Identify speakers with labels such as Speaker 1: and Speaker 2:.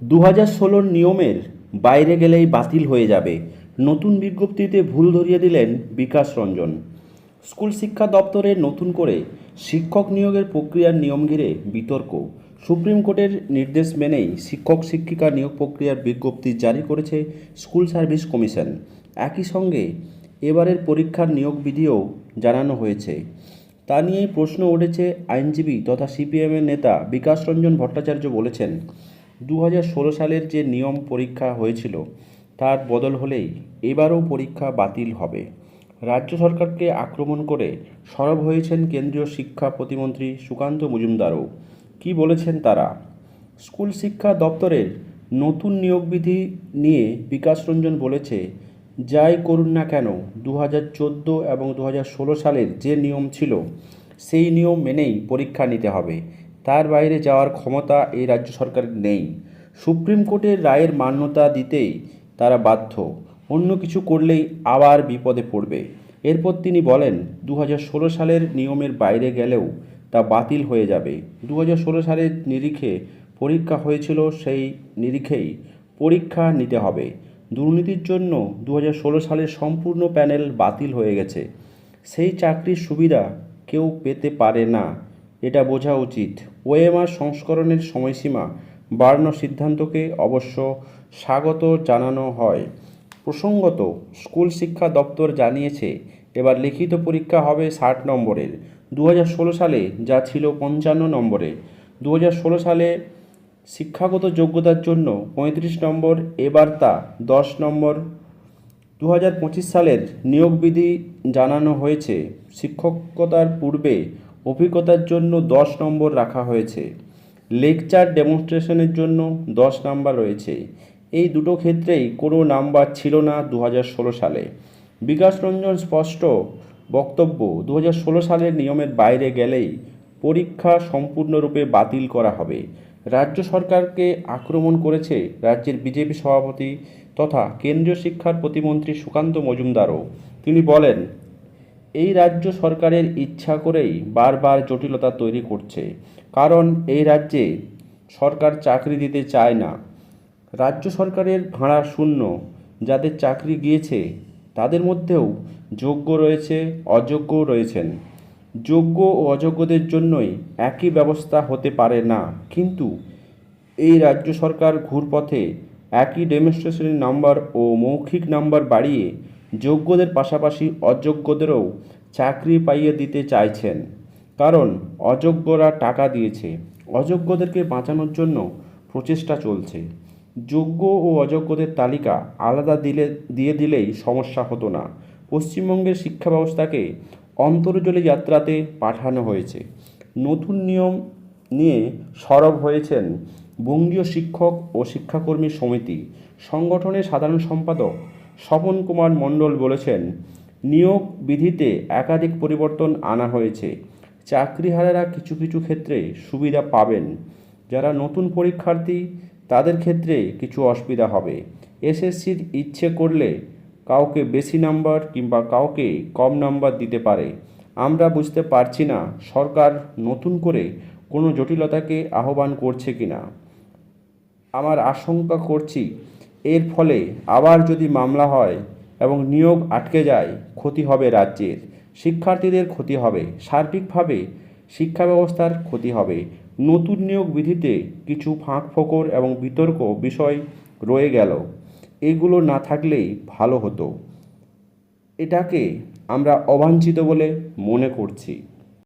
Speaker 1: দু হাজার ষোলোর নিয়মের বাইরে গেলেই বাতিল হয়ে যাবে। নতুন বিজ্ঞপ্তিতে ভুল ধরিয়ে দিলেন বিকাশ রঞ্জন। স্কুল শিক্ষা দপ্তরে নতুন করে শিক্ষক নিয়োগের প্রক্রিয়ার নিয়ম ঘিরে বিতর্ক। সুপ্রিম কোর্টের নির্দেশ মেনেই শিক্ষক শিক্ষিকা নিয়োগ প্রক্রিয়ার বিজ্ঞপ্তি জারি করেছে স্কুল সার্ভিস কমিশন। একই সঙ্গে এবারের পরীক্ষার নিয়োগ বিধিও জানানো হয়েছে। তা নিয়েই প্রশ্ন উঠেছে আইনজীবী তথা সিপিএমের নেতা বিকাশ রঞ্জন ভট্টাচার্য বলেছেন দু সালের যে নিয়ম পরীক্ষা হয়েছিল, তার বদল হলেই এবারও পরীক্ষা বাতিল হবে। রাজ্য সরকারকে আক্রমণ করে সরব হয়েছেন কেন্দ্রীয় শিক্ষা প্রতিমন্ত্রী সুকান্ত মজুমদারও। কি বলেছেন তারা? স্কুল শিক্ষা দপ্তরের নতুন নিয়োগ বিধি নিয়ে বিকাশ রঞ্জন বলেছে, যাই করুন না কেন দু চোদ্দ এবং দু হাজার ষোলো সালের যে নিয়ম ছিল, সেই নিয়ম মেনেই পরীক্ষা নিতে হবে। তার বাইরে যাওয়ার ক্ষমতা এই রাজ্য সরকারের নেই। সুপ্রিম কোর্টের রায়ের মান্যতা দিতেই তারা বাধ্য। অন্য কিছু করলেই আবার বিপদে পড়বে। এরপর তিনি বলেন দু হাজার ষোলো সালের নিয়মের বাইরে গেলেও তা বাতিল হয়ে যাবে। দু হাজার ষোলো সালের নিরিখে পরীক্ষা হয়েছিল, সেই নিরিখেই পরীক্ষা নিতে হবে। দুর্নীতির জন্য দু হাজার ষোলো সালের সম্পূর্ণ প্যানেল বাতিল হয়ে গেছে। সেই চাকরির সুবিধা কেউ পেতে পারে না। এটা বোঝা উচিত। ওএমআর সংস্করণের সময়সীমা বাড়ানোর সিদ্ধান্তকে অবশ্য স্বাগত জানানো হয়। প্রসঙ্গত, স্কুল শিক্ষা দপ্তর জানিয়েছে, এবার লিখিত পরীক্ষা হবে ষাট নম্বরের। দু হাজার ষোলো সালে যা ছিল পঞ্চান্ন নম্বরে। দু হাজার ষোলো সালে শিক্ষাগত যোগ্যতার জন্য পঁয়ত্রিশ নম্বর, এবার তা দশ নম্বর। দু হাজার পঁচিশ সালের নিয়োগ বিধি জানানো হয়েছে। শিক্ষকতার পূর্বে অভিজ্ঞতার জন্য দশ নম্বর রাখা হয়েছে। লেকচার ডেমনস্ট্রেশনের জন্য দশ নাম্বার রয়েছে। এই দুটো ক্ষেত্রেই কোনো নাম্বার ছিল না দু হাজার ষোলো সালে। বিকাশ রঞ্জন স্পষ্ট বক্তব্য দু হাজার ষোলো সালের নিয়মের বাইরে গেলেই পরীক্ষা সম্পূর্ণরূপে বাতিল করা হবে। রাজ্য সরকারকে আক্রমণ করেছে রাজ্যের বিজেপি সভাপতি তথা কেন্দ্রীয় শিক্ষার প্রতিমন্ত্রী সুকান্ত মজুমদারও। তিনি বলেন এই রাজ্য সরকারের ইচ্ছা করেই বারবার জটিলতা তৈরি করছে। কারণ এই রাজ্যে সরকার চাকরি দিতে চায় না। রাজ্য সরকারের ভাড়া শূন্য। যাদের চাকরি গিয়েছে, তাদের মধ্যেও যোগ্য রয়েছে অযোগ্যও রয়েছেন। যোগ্য ও অযোগ্যদের জন্যই একই ব্যবস্থা হতে পারে না। কিন্তু এই রাজ্য সরকার ঘুরপথে একই ডেমনস্ট্রেশনের নাম্বার ও মৌখিক নাম্বার বাড়িয়ে যোগ্যদের পাশাপাশি অযোগ্যদেরও চাকরি পাইয়ে দিতে চাইছেন। কারণ অযোগ্যরা টাকা দিয়েছে, অযোগ্যদেরকে বাঁচানোর জন্য প্রচেষ্টা চলছে। যোগ্য ও অযোগ্যদের তালিকা আলাদা দিলে, দিয়ে দিলেই সমস্যা হতো না। পশ্চিমবঙ্গের শিক্ষা ব্যবস্থাকে অন্তর্জলী যাত্রাতে পাঠানো হয়েছে। নতুন নিয়ম নিয়ে সরব হয়েছেন বঙ্গীয় শিক্ষক ও শিক্ষাকর্মী সমিতি। সংগঠনের সাধারণ সম্পাদক স্বপন কুমার মণ্ডল বলেছেন, নিয়োগ বিধিতে একাধিক পরিবর্তন আনা হয়েছে। চাকরিহারারা কিছু কিছু ক্ষেত্রে সুবিধা পাবেন। যারা নতুন পরীক্ষার্থী, তাদের ক্ষেত্রে কিছু অসুবিধা হবে। এসএসসির ইচ্ছে করলে কাউকে বেশি নাম্বার কিংবা কাউকে কম নাম্বার দিতে পারে। আমরা বুঝতে পারছি না সরকার নতুন করে কোনো জটিলতাকে আহ্বান করছে কিনা। আমার আশঙ্কা করছি এর ফলে আবার যদি মামলা হয় এবং নিয়োগ আটকে যায়, ক্ষতি হবে রাজ্যের। শিক্ষার্থীদের ক্ষতি হবে, সার্বিকভাবে শিক্ষা ব্যবস্থার ক্ষতি হবে। নতুন নিয়োগ বিধিতে কিছু ফাঁক ফোকর এবং বিতর্ক বিষয় রয়ে গেল। এগুলো না থাকলেই ভালো হতো। এটাকে আমরা অবাঞ্ছিত বলে মনে করছি।